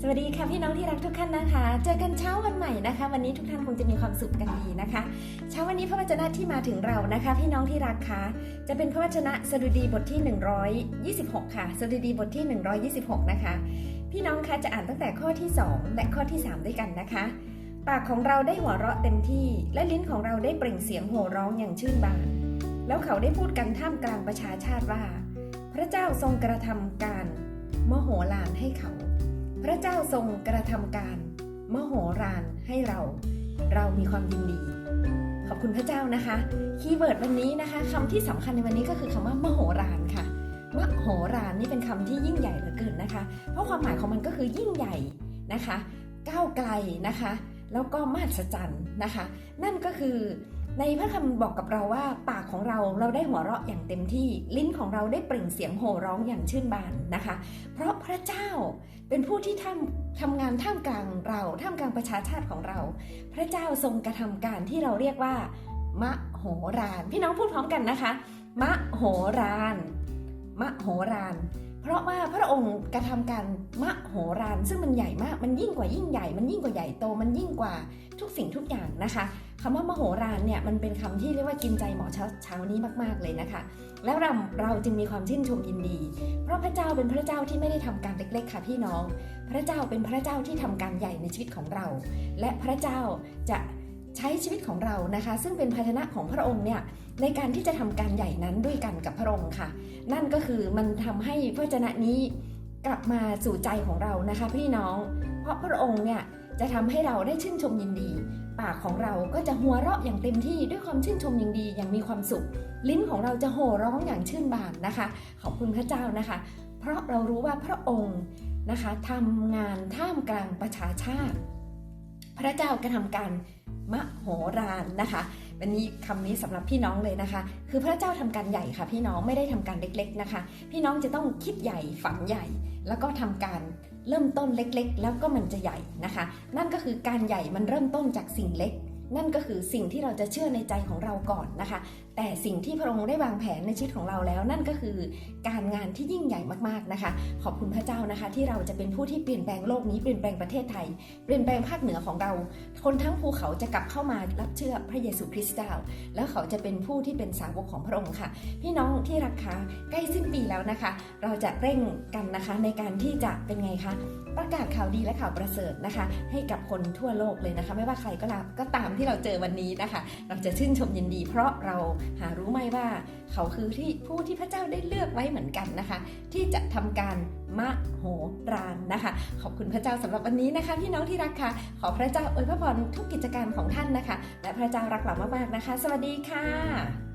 สวัสดีค่ะพี่น้องที่รักทุกท่านนะคะ เจอกันเช้าวันใหม่นะคะ วันนี้ทุกท่านคงจะมีความสุขกันดีนะคะ เช้าวันนี้พระวจนะที่มาถึงเรานะคะ พี่น้องที่รักคะจะเป็นพระวจนะสดุดีบทที่ 126 ค่ะสดุดีบทที่ 126 นะคะ พี่น้องคะจะอ่านตั้งแต่ข้อที่ 2 และข้อที่ 3 ด้วยกันนะคะ ปากของเราได้หัวเราะเต็มที่ และลิ้นของเราได้เปล่งเสียงโห่ร้องอย่างชื่นบาน แล้วเขาได้พูดกันท่ามกลางประชาชาติว่า พระเจ้าทรงกระทำการมโหฬารให้เขา พระเจ้าทรงกระทำการ มโหฬารให้เรา เรามีความยินดี ขอบคุณพระเจ้านะคะ คีย์เวิร์ดวันนี้นะคะคำที่สำคัญในวันนี้ก็คือคำว่ามโหฬารค่ะมโหฬารนี่เป็นคำที่ยิ่งใหญ่เหลือเกินนะคะ เพราะความหมายของมันก็คือยิ่งใหญ่นะคะ ก้าวไกลนะคะ แล้วก็มหัศจรรย์นะคะ นั่นก็คือ ในพระคำบอกกับเราว่า ปากของเราเราได้หัวเราะอย่างเต็มที่ ลิ้นของเราได้เปล่งเสียงโห่ร้องอย่างชื่นบานนะคะ เพราะพระเจ้าเป็นผู้ที่ทำทำงานท่ามกลางเราท่ามกลางประชาชาติของเรา พระเจ้าทรงกระทำการที่เราเรียกว่ามะโหฬารพี่น้องพูดพร้อมกันนะคะ มะโหฬารมะโหฬาร เพราะว่าพระองค์กระทำการมะโหฬารซึ่งมันใหญ่มาก มันยิ่งกว่ายิ่งใหญ่ มันยิ่งกว่าใหญ่โต มันยิ่งกว่าทุกสิ่งทุกอย่างนะคะคำว่ามโหฬารเนี่ยมันเป็นคำที่เรียกว่ากินใจหมอเช้าเช้านี้มากๆเลยนะคะ แล้วเราเราจึงมีความชื่นชมยินดี เพราะพระเจ้าเป็นพระเจ้าที่ไม่ได้ทำการเล็กๆค่ะพี่น้อง พระเจ้าเป็นพระเจ้าที่ทำการใหญ่ในชีวิตของเรา และพระเจ้าจะ ใช้ชีวิตของเรานะคะ ซึ่งเป็นภาชนะของพระองค์เนี่ยในการที่จะทำการใหญ่นั้นด้วยกันกับพระองค์ค่ะ นั่นก็คือมันทำให้พระวจนะนี้กลับมาสู่ใจของเรานะคะ พี่น้อง เพราะพระองค์เนี่ยจะทำให้เราได้ชื่นชมยินดี ปากของเราก็จะหัวเราะอย่างเต็มที่ด้วยความชื่นชมยินดีอย่างมีความสุข ลิ้นของเราจะโห่ร้องอย่างชื่นบานนะคะ ขอบคุณพระเจ้านะคะ เพราะเรารู้ว่าพระองค์นะคะทำงานท่ามกลางประชาชาติ พระเจ้ากระทำการมโหฬารนะคะ วันนี้คำนี้สำหรับพี่น้องเลยนะคะ คือพระเจ้าทำการใหญ่ค่ะ พี่น้องไม่ได้ทำการเล็ก ๆนะคะ พี่น้องจะต้องคิดใหญ่ฝันใหญ่ แล้วก็ทำการเริ่มต้นเล็กๆ แล้วก็มันจะใหญ่นะคะ นั่นก็คือการใหญ่มันเริ่มต้นจากสิ่งเล็ก นั่นก็คือสิ่งที่เราจะเชื่อในใจของเราก่อนนะคะ แต่สิ่งที่พระองค์ได้วางแผนในชีวิตของเราแล้ว นั่นก็คือการงานที่ยิ่งใหญ่มากๆนะคะ ขอบคุณพระเจ้านะคะ ที่เราจะเป็นผู้ที่เปลี่ยนแปลงโลกนี้เปลี่ยนแปลงประเทศไทย เปลี่ยนแปลงภาคเหนือของเรา คนทั้งภูเขาจะกลับเข้ามารับเชื่อพระเยซูคริสต์เจ้า แล้วเขาจะเป็นผู้ที่เป็นสาวกของพระองค์ค่ะ พี่น้องที่รักคะใกล้สิ้นปีแล้วนะคะ เราจะเร่งกันนะคะในการที่จะเป็นไงคะประกาศข่าวดีและข่าวประเสริฐนะคะ ให้กับคนทั่วโลกเลยนะคะ ไม่ว่าใครก็ตามก็ตามที่เราเจอวันนี้นะคะ เราจะชื่นชมยินดี เพราะเราหารู้ไหมว่าเขาคือที่ผู้ที่พระเจ้าได้เลือกไว้เหมือนกันนะคะ ที่จะทำการมะโหรานนะคะ ขอบคุณพระเจ้าสำหรับวันนี้นะคะพี่น้องที่รักค่ะ ขอพระเจ้าอวยพระพรทุกกิจการของท่านนะคะ และพระเจ้ารักเรามากๆนะคะ สวัสดีค่ะ